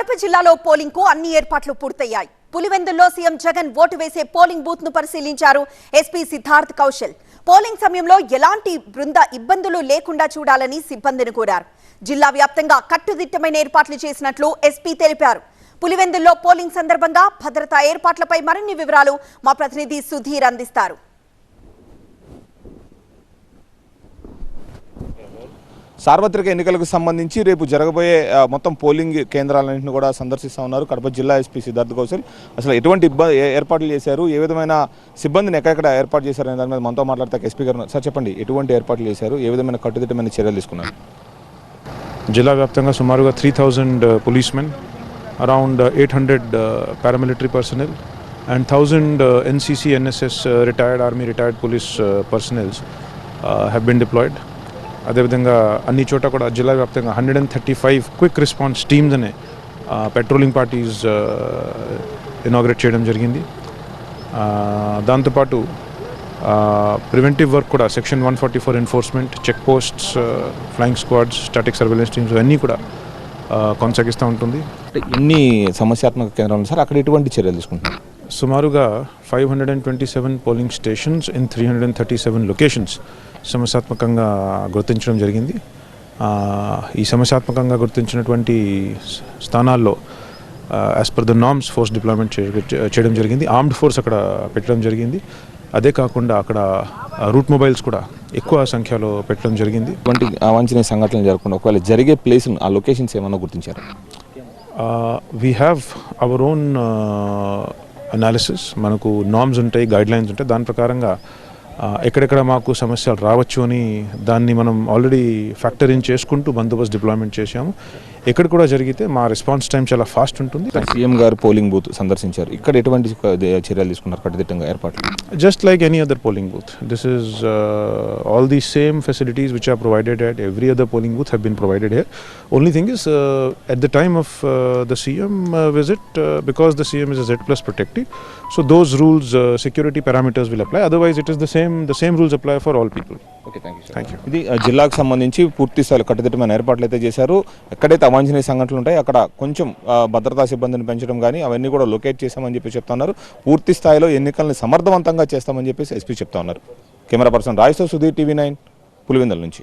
కడప జిల్లాలో పోలింగ్కు అన్ని ఏర్పాట్లు పూర్తయ్యాయి. పులివెందుల్లో సీఎం జగన్ ఓటు వేసే పోలింగ్ బూత్ను పరిశీలించారు ఎస్పీ సిద్ధార్థ్ కౌశల్. పోలింగ్ సమయంలో ఎలాంటి బృంద ఇబ్బందులు లేకుండా చూడాలని సిబ్బందిని కోరారు. జిల్లా వ్యాప్తంగా కట్టుదిట్టమైన ఏర్పాట్లు చేసినట్లు ఎస్పీ తెలిపారు. పులివెందుల్లో పోలింగ్ సందర్భంగా భద్రతా ఏర్పాట్లపై మరిన్ని వివరాలు మా ప్రతినిధి సుధీర్ అందిస్తారు. సార్వత్రిక ఎన్నికలకు సంబంధించి రేపు జరగబోయే మొత్తం పోలింగ్ కేంద్రాలన్నింటిని కూడా సందర్శిస్తూ ఉన్నారు కడప జిల్లా ఎస్పీ సిద్ధార్థ్ కౌశల్. అసలు ఎటువంటి ఇబ్బంది ఏర్పాట్లు చేశారు? ఏ విధమైన సిబ్బందిని ఎక్కడెక్కడ ఏర్పాటు చేశారు అనే దాని మీద మనతో మాట్లాడతాక ఎస్పీ గారు సార్ చెప్పండి ఎటువంటి ఏర్పాట్లు చేశారు? ఏ విధమైన కట్టుదిట్టమైన చర్యలు తీసుకున్నారు? జిల్లా వ్యాప్తంగా సుమారుగా three thousand policemen around eight hundred paramilitary personnel and thousand NCC NSS retired army retired police personnels have been deployed అదేవిధంగా అన్ని చోట కూడా జిల్లా వ్యాప్తంగా hundred and thirty five quick response teams అనే పెట్రోలింగ్ పార్టీస్ ఇనాగ్రేట్ చేయడం జరిగింది. దాంతోపాటు ప్రివెంటివ్ వర్క్ కూడా section one forty four enforcement check posts flying squads static surveillance teams అన్నీ కూడా కొనసాగిస్తూ ఉంటుంది. ఎన్ని సమస్యాత్మక కేంద్రాలు సార్ అక్కడ ఎటువంటి చర్యలు తీసుకుంటున్నారు? సుమారుగా five hundred and twenty seven polling stations in three hundred and thirty seven locations సమస్యాత్మకంగా గుర్తించడం జరిగింది. ఈ సమస్యాత్మకంగా గుర్తించినటువంటి స్థానాల్లో as per the norms force deployment చేయడం జరిగింది. ఆర్మ్డ్ ఫోర్స్ అక్కడ పెట్టడం జరిగింది. అదే కాకుండా అక్కడ రూట్ మొబైల్స్ కూడా ఎక్కువ సంఖ్యలో పెట్టడం జరిగింది. ఎటువంటి అవాంఛనీయ సంఘటనలు జరగకుండా ఒకవేళ జరిగే ప్లేస్ ఆ లొకేషన్స్ ఏమన్నా గుర్తించారు? We have our own analysis మనకు నామ్స్ ఉంటాయి గైడ్ లైన్స్ ఉంటాయి. దాని ప్రకారంగా ఎక్కడెక్కడ మాకు సమస్యలు రావచ్చు అని దాన్ని మనం ఆల్రెడీ ఫ్యాక్టర్ ఇన్ చేసుకుంటూ బందోబస్తు డిప్లాయ్మెంట్ చేశాము. ఎక్కడ కూడా జరిగితే మా రెస్పాన్స్ టైం చాలా ఫాస్ట్ ఉంటుంది సీఎం గారు పోలింగ్ బూత్ సందర్శించారు ఇక్కడ ఎటువంటి చర్యలు తీసుకున్నారు కట్టుదిట్టంగా ఏర్పాట్లు just like any other polling booth. This is uh, all the same facilities which are provided at every other polling booth have been provided here. Only thing is, uh, at the time of uh, the CM uh, visit, uh, because the CM is a Z plus protected, so those rules, uh, security parameters will apply. Otherwise, it is the same. Okay ఇది జిల్లాకు సంబంధించి పూర్తి స్థాయిలో కట్టుదిట్టమైన ఏర్పాట్లు అయితే చేశారు. ఎక్కడైతే అవాంఛనీయ సంఘటనలు ఉంటాయి అక్కడ కొంచెం భద్రతా సిబ్బందిని పెంచడం కానీ అవన్నీ కూడా లొకేట్ చేశామని చెప్పి చెప్తున్నారు. పూర్తి స్థాయిలో ఎన్నికల్ని సమర్థవంతంగా చేస్తామని చెప్పేసి ఎస్పీ చెప్తా ఉన్నారు. కెమెరా పర్సన్ రాయ్తో సుధీర్ టీవీ నైన్ పులివెందల నుంచి.